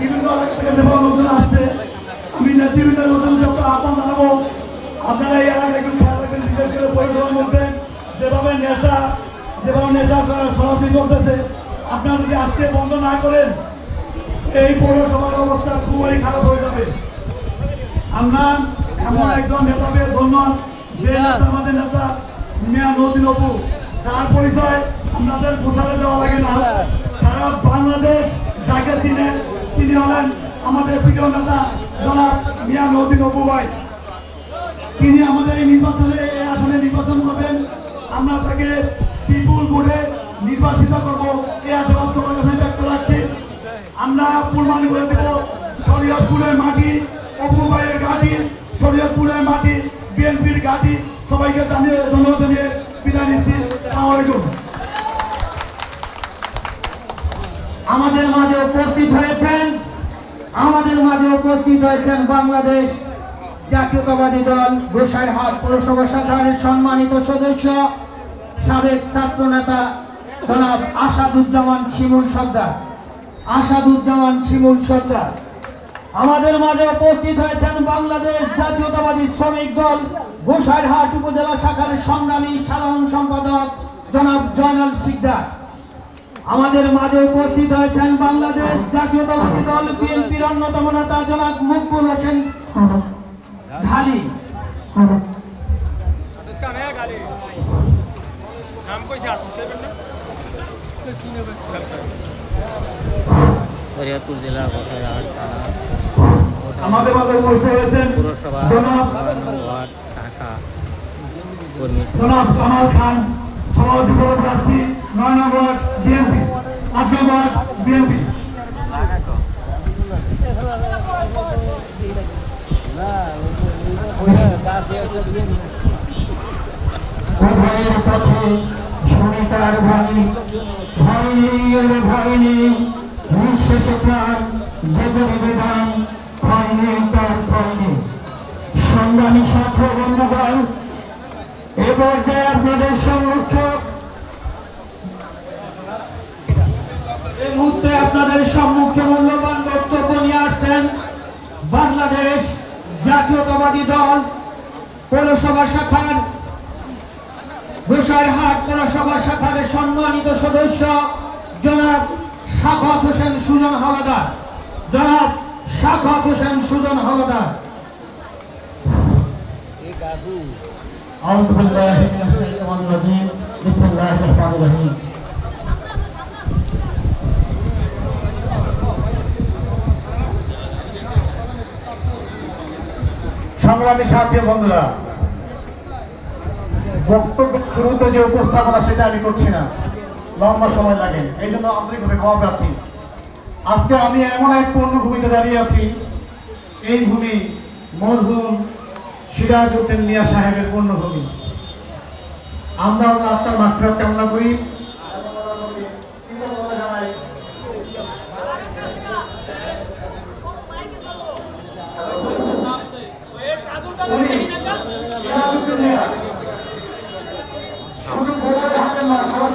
বিভিন্ন থেকে দেওয়া লোকজন আসছে। আমি নেতৃবৃন্দ নতুন যত আহ্বান জানাব। আপনারা এই একটু খেয়াল রাখবেন, বিশেষ করে পরিক্রমার মধ্যে। যেভাবে নেশা যেভাবে নেশা সরাসরি করতেছে আপনারা যদি আজকে বন্ধ না করেন, এই পৌরসভার অবস্থা খুবই খারাপ হয়ে যাবে। আমরা এমন একজন নেতা পেয়ে যে নেতা নেতা, মিয়া নদী অপু তার পরিচয় আপনাদের বোঝাতে দেওয়া লাগে না। সারা বাংলাদেশ যাকে চিনে হলেন আমাদের প্রিয় নেতা জনাব মিয়া নদী ভাই তিনি আমাদের এই নির্বাচনে, এই আসনে নির্বাচন করবেন। আমরা তাকে বিপুল ভোটে নির্বাচিত করব। এই কাছে ব্যক্ত রাখছি। আমরা কুরবানি করে দেব শরীয়তপুরের মাটি অপু ভাইয়ের শরীয়তপুরের মাটি, বিএনপির ঘাটি। সবাইকে জানিয়ে, ধন্যবাদ জানিয়ে বিদায় নিচ্ছি। আসসালামু আলাইকুম আমাদের মাঝে উপস্থিত হয়েছেন আমাদের মাঝে উপস্থিত হয়েছেন বাংলাদেশ জাতীয়তাবাদী দল গোসাইরহাট পৌরসভা শাখার সম্মানিত সদস্য, সাবেক ছাত্র নেতা জনাব আসাদুজ্জামান শিমুল সর্দার। আসাদুজ্জামান শিমুল সর্দার, আমাদের মাঝে উপস্থিত হয়েছেন বাংলাদেশ জাতীয়তাবাদী শ্রমিক দল গোসাইরহাট উপজেলা শাখার সংগ্রামী সাধারণ সম্পাদক জনাব জয়নাল শিকদার। আমাদের মাঝে উপস্থিত হয়েছেন বাংলাদেশ জাতীয়তাবাদী দল বিএনপির অন্যতম নেতা জনাব মকবুল হোসেন ঢালি। আমাদের মাঝে উপস্থিত হয়েছেন বিএনপি। উভয়ের পথে সুনিতার ভাঙি ভাঙিনি এলে ভাঙিনি নিঃশেষে প্রাণ যে বিধান হয়নি তার হয়নি সংগ্রামী ছাত্র বন্ধুগণ এ পর্যায়ে আপনাদের সম্মুখে এই মুহূর্তে আপনাদের সম্মুখে মূল্যবান বক্তব্য নিয়ে আসছেন বাংলাদেশ জাতীয়তাবাদী দল পৌরসভা শাখার গোসাইরহাট পৌরসভা শাখার সম্মানিত সদস্য জনাব শাফাত হোসেন সুজন হাওলাদার জনাব শাফাত হোসেন সুজন হাওলাদার أعوذ بالله من الشيطان الرجيم بسم الله الرحمن الرحيم সংগ্রামী সাহায্য বন্ধুরা, বক্তব্য শুরুতে যে উপস্থাপনা সেটা আমি করছি না। লম্বা সময় লাগে। এই জন্য আন্তরিকভাবে কম প্রার্থী। আজকে আমি এমন এক পূর্ণ ভূমিতে দাঁড়িয়ে আছি, এই ভূমি মরহুম সিরাজ উদ্দিন মিয়া সাহেবের পূর্ণভূমি। আমরা আল্লাহ আত্মার মাত্রা কামনা করি। 우리